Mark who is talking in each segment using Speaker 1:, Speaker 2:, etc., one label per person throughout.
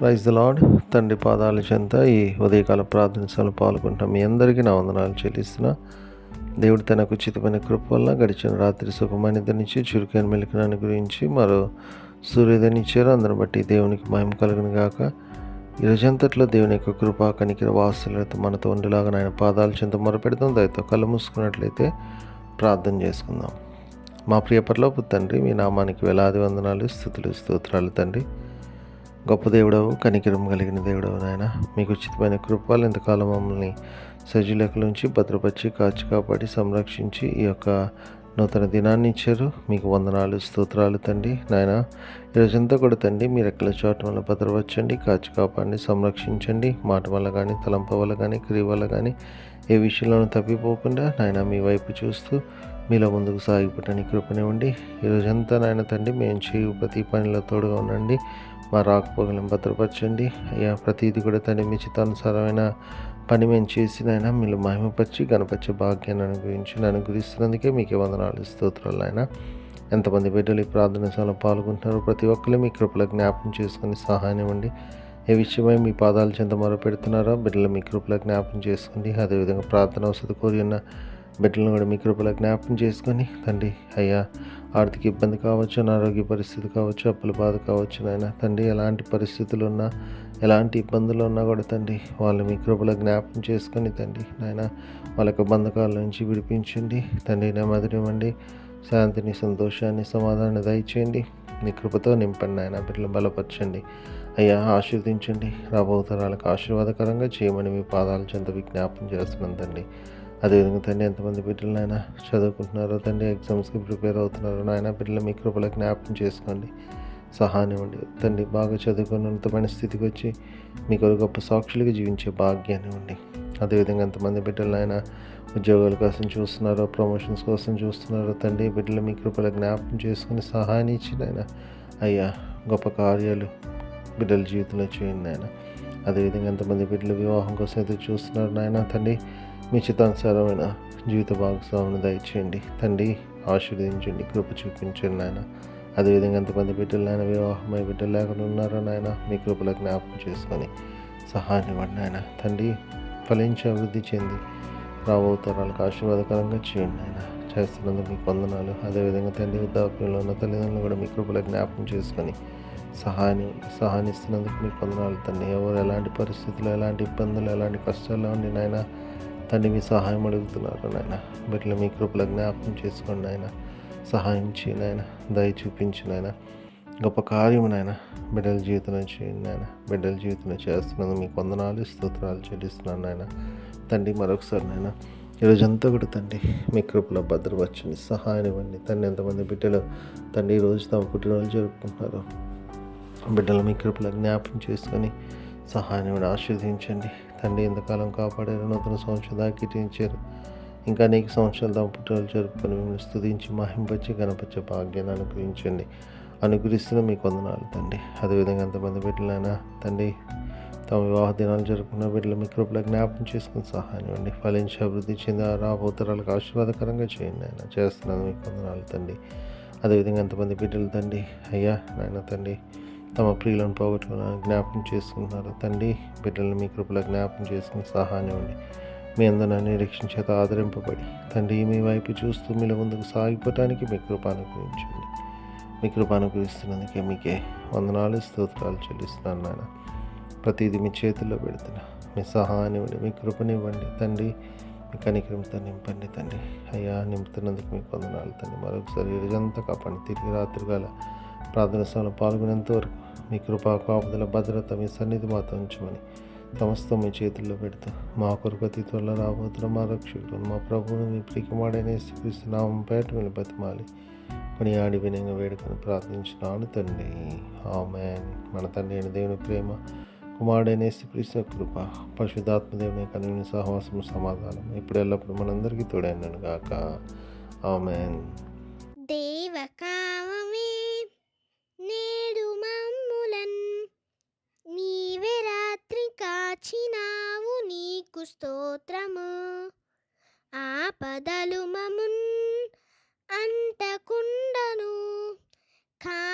Speaker 1: Praise the lord తండ్రి పాదాల చెంత ఈ ఉదయకాల ప్రార్థనలు పాల్గొంటాం మీ అందరికీ నా వందనాలు చెల్లిస్తున్నా. దేవుడు తనకు ఉచితమైన కృప వల్ల గడిచిన రాత్రి సుఖమైన నుంచి చురుకైన మెలికనాన్ని గురించి మరో సూర్యోదయనిచ్చారు అందరిని బట్టి దేవునికి మహిమ కలుగును గాక. ఈ రోజంతట్లో దేవుని యొక్క కృప కనికిర వాసులతో మనతో ఉండేలాగా ఆయన పాదాల చెంత మొరపెడతాం దయతో కళ్ళు మూసుకున్నట్లయితే ప్రార్థన చేసుకుందాం. మా ప్రియపరలోపు తండ్రి మీ నామానికి వేలాది వందనాలు స్థుతులు స్తోత్రాలు తండ్రి. గొప్ప దేవుడవు కనికిరం కలిగిన దేవుడవు నాయన. మీకు ఉచితమైన కృపాలు ఎంతకాలం మమ్మల్ని సజీలకుల నుంచి భద్రపరిచి కాచి కాపాడి సంరక్షించి ఈ యొక్క నూతన దినాన్ని ఇచ్చారు. మీకు వందనాలు స్తోత్రాలు తండ్రి. నాయన ఈరోజంతా కూడా తండ్రి మీరు ఎక్కడ చోట వల్ల భద్రపరచండి కాచి కాపాడి సంరక్షించండి. మాట వల్ల కానీ తలంప వల్ల కానీ క్రియ వల్ల కానీ ఏ విషయంలోనూ తప్పిపోకుండా నాయన మీ వైపు చూస్తూ మీలో ముందుకు సాగిపోవటానికి కృపనివ్వండి. ఈరోజంతా నాయన తండ్రి మేము చేయు ప్రతి పనిలో తోడుగా ఉండండి. మా రాకపోగలను భద్రపరచండి. అయ్యా ప్రతిదీ కూడా తన మీ చిత్తానుసారమైన పని మేము చేసినైనా మీరు మహిమపరిచి గణపరిచే భాగ్యాన్ని అనుగ్రహించి అనుగ్రహిస్తున్నందుకే మీకే వందనాలు స్తోత్రాలు ఆయన ఎంతమంది బిడ్డలు ఈ ప్రార్థన పాల్గొంటున్నారో ప్రతి ఒక్కరు మీ కృపలో జ్ఞాపకం చేసుకుని సహాయం ఇవ్వండి. ఏ విషయమై మీ పాదాలు చెంత మొర పెడుతున్నారో బిడ్డలు మీ కృపలో జ్ఞాపకం చేసుకోండి. అదేవిధంగా ప్రార్థన వసతి కోరి ఉన్న బిడ్డలను కూడా మీ కృపలో జ్ఞాపకం చేసుకొని తండ్రి అయ్యా ఆర్థిక ఇబ్బంది కావచ్చు అనారోగ్య పరిస్థితి కావచ్చు అప్పుల బాధ కావచ్చు నాయన తండ్రి ఎలాంటి పరిస్థితులు ఉన్నా ఎలాంటి ఇబ్బందులు ఉన్నా కూడా తండ్రి వాళ్ళు మీ కృపలో జ్ఞాపకం చేసుకొని తండ్రి నాయన వాళ్ళ యొక్క బంధకాల నుంచి విడిపించండి. తండ్రి నెమ్మదినివ్వండి శాంతిని సంతోషాన్ని సమాధానాన్ని దయచేయండి. మీ కృపతో నింపండి ఆయన బిడ్డలు బలపరచండి. అయ్యా ఆశీర్వదించండి. రాబో తరాలకు ఆశీర్వాదకరంగా చేయమని మీ పాదాల చెంత విజ్ఞాపం చేస్తున్నాను తండ్రి. అదేవిధంగా తండ్రి ఎంతమంది బిడ్డలు నాయన చదువుకుంటున్నారో తండ్రి ఎగ్జామ్స్కి ప్రిపేర్ అవుతున్నారో నాయన బిడ్డలు మీ కృపల జ్ఞాపకం చేసుకోండి సహానివ్వండి తండ్రి బాగా చదువుకుని ఉన్నతమైన స్థితికి వచ్చి మీ కొరకు గొప్ప సాక్షులుగా జీవించే భాగ్యాన్ని ఇవ్వండి. అదేవిధంగా ఎంతమంది బిడ్డలు ఆయన ఉద్యోగాల కోసం చూస్తున్నారో ప్రమోషన్స్ కోసం చూస్తున్నారో తండ్రి బిడ్డలు మీ కృపల జ్ఞాపకం చేసుకుని సహాయాన్ని ఇచ్చిన నాయన అయ్యా గొప్ప కార్యాలు బిడ్డల జీవితంలో చేయండి నాయన. అదేవిధంగా ఎంతమంది బిడ్డలు వివాహం కోసం ఎదురు చూస్తున్నారు నాయన తండ్రి మీ చిత్తానుసారమైన జీవిత భాగస్వామిని దయచేయండి. తండ్రి ఆశీర్వదించండి కృప చూపించండి నాయన. అదేవిధంగా ఎంతమంది బిడ్డలు నాయన వివాహమై బిడ్డలు లేకుండా ఉన్నారో నాయన మీ కృపల జ్ఞాపకం చేసుకొని సహాయం ఇవ్వండి నాయన. తండ్రి ఫలించి అభివృద్ధి చెంది రాబో తరాలకు ఆశీర్వాదకరంగా చేయండి నాయన. చేస్తున్నందుకు మీకు వందనాలు. అదేవిధంగా తండ్రి వృద్ధాప్యంలో ఉన్న తల్లిదండ్రులు కూడా మీ కృపల జ్ఞాపకం చేసుకొని సహాయాన్ని సహాయనిస్తున్నందుకు మీకు వందనాలు తండ్రి. ఎవరు ఎలాంటి పరిస్థితులు ఎలాంటి ఇబ్బందులు ఎలాంటి కష్టాల్లో ఉండి నాయన తండ్రి మీ సహాయం అడుగుతున్నారు నాయన. బిడ్డలు మీ కృపల జ్ఞాపకం చేసుకోండి నాయన. సహాయం చేయి నాయన. దయ చూపించి నాయన. గొప్ప కార్యం నాయన. బిడ్డల జీవితంలో చేయండి నాయన. బిడ్డల జీవితంలో చేస్తున్నందుకు మీకు వందనాలు స్తోత్రాలు చెల్లిస్తున్నాను నాయన. తండ్రి మరొకసారి నాయన ఈరోజంతా కూడా తండ్రి మీ కృపలో భద్రపరచండి సహాయం ఇవ్వండి. తండ్రి ఎంతమంది బిడ్డలు తండ్రి ఈరోజు తమ పుట్టినరోజు జరుపుకుంటున్నారు బిడ్డలు మీ కృపలో జ్ఞాపకం చేసుకొని సహాయం ఇవ్వండి ఆశీర్వదించండి. తండ్రి ఎంతకాలం కాపాడారు నూతన సంవత్సరం దాకిటించారు ఇంకా అనేక సంవత్సరాలు తమ పుట్టినరోజు జరుపుకొని మిమ్మల్ని స్థుతించి మహింపచ్చి గణపచ్చ భాగ్యాన్ని అనుగ్రహించండి. అనుగ్రహిస్తున్న మీకు వందనాలు తండ్రి. అదేవిధంగా ఎంతమంది బిడ్డలైనా తండ్రి తమ వివాహ దినాలు జరుపుకున్న బిడ్డలు మీ జ్ఞాపం చేసుకుని సహాయం ఇవ్వండి. ఫలించి అభివృద్ధి చెంది రాబోతరాలకు ఆశీర్వాదకరంగా చేయండి ఆయన. చేస్తున్నాను మీకు వందనాలు తండ్రి. అదేవిధంగా ఎంతమంది బిడ్డలు తండ్రి? అయ్యా నాయన తండ్రి తమ ప్రియులను పోగొట్టుకున్న జ్ఞాపకం చేసుకుంటున్నారు. తండ్రి బిడ్డలను మీ కృపల జ్ఞాపం చేసుకుని సహాయం ఇవ్వండి. మీ అందరూ నిరీక్షణ చేత ఆదరింపబడి తండ్రి మీ వైపు చూస్తూ మీలో ముందుకు సాగిపోవటానికి మీ కృప అనుగ్రహించండి. మీ కృప అనుగ్రహిస్తున్నందుకే మీకే వందనాలు స్తోత్రాలు చెల్లిస్తున్నాను నాయన. ప్రతిదీ మీ చేతుల్లో పెడుతున్నా. మీ సహాయాన్ని ఇవ్వండి మీ కృపనివ్వండి తండ్రి. మీ కనికరంతో నింపండి తండ్రి. అయ్యా నింపుతున్నందుకు మీకు వందనాలు తండ్రి. మరొకసారి ఈ రోజంతా కాపాడి తిరిగి రాత్రికాల ప్రార్థన సమయంలో పాల్గొనేంత వరకు మీ కృపా కాపుదల భద్రత మీ సన్నిధి మాతో ఉంచమని సమస్తం మీ చేతుల్లో పెడతా మా కొరకు అతి త్వరలో రాబోతున్న మా రక్షకుడు మా ప్రభువును మీ ప్రికమాడైన శ్రీకృష్ణ పేట మీరు బతిమాలి కొని ఆడి వినయంగా వేడుకొని ప్రార్థించినాను తండ్రి. ఆమెన్. మన తండ్రి అయిన దేవుని ప్రేమ కుమారుడైన శ్రీకృష్ణ కృప పరిశుద్ధాత్మ దేవుని కనుని సమాధానం ఇప్పుడు ఎల్లప్పుడు మనందరికీ తోడైనాను గాక. ఆమెన్.
Speaker 2: దేవకామమే నేడు మమ్ములన్. నీవే రాత్రి కాచినావు నీకు స్తోత్రము. ఆపదలు మమున్ అంటకుండను. కా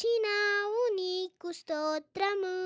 Speaker 2: నీవే నీకు స్తోత్రము.